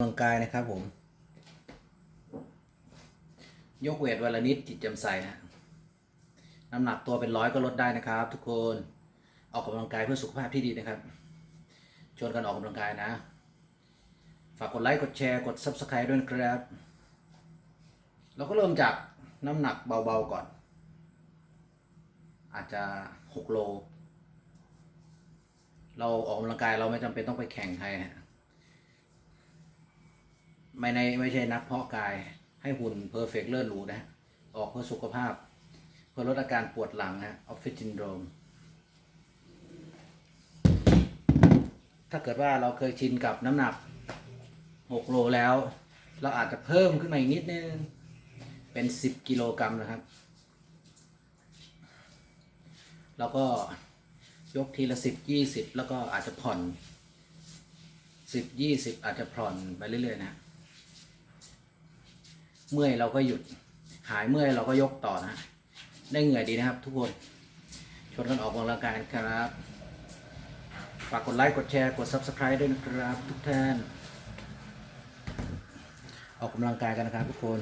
กำลังกายนะครับผม ยกเวทวันละนิดจิตจำใสนะ น้ำหนักตัวเป็นร้อยก็ลดได้นะครับ ทุกคนออกกำลังกายเพื่อสุขภาพที่ดีนะครับชวนกันออกกำลังกายนะ ฝากกดไลค์กดแชร์กด Subscribe ด้วยนะครับเราก็เริ่มจากน้ำหนักเบาๆก่อน อาจจะ6โล เราออกกำลังกายเราไม่จำเป็นต้องไปแข่งใครฮะ ไม่ในไม่ใช่นักเพาะกายให้หุ่นเพอร์เฟกเลิศหรูนะออกเพื่อสุขภาพ เพื่อลดอาการปวดหลังนะออฟฟิศซินโดรมถ้าเกิดว่าเราเคยชินกับน้ำหนัก 6 โลแล้ว เราอาจจะเพิ่มขึ้นมาอีกนิดนึง เป็น 10 กิโลกรัมนะครับ แล้วก็ยกทีละ 10 20 แล้วก็อาจจะผ่อน 10 20 อาจจะผ่อนไปเรื่อยๆนะ เมื่อยเราก็หยุด หายเมื่อยเราก็ยกต่อนะ ได้เหงื่อดีนะครับ ทุกคนชวนกันออกกำลังกายครับ ฝากกดไลค์กดแชร์กด Subscribe ด้วยนะครับ ทุกท่าน ออกกำลังกายกันนะครับทุกคน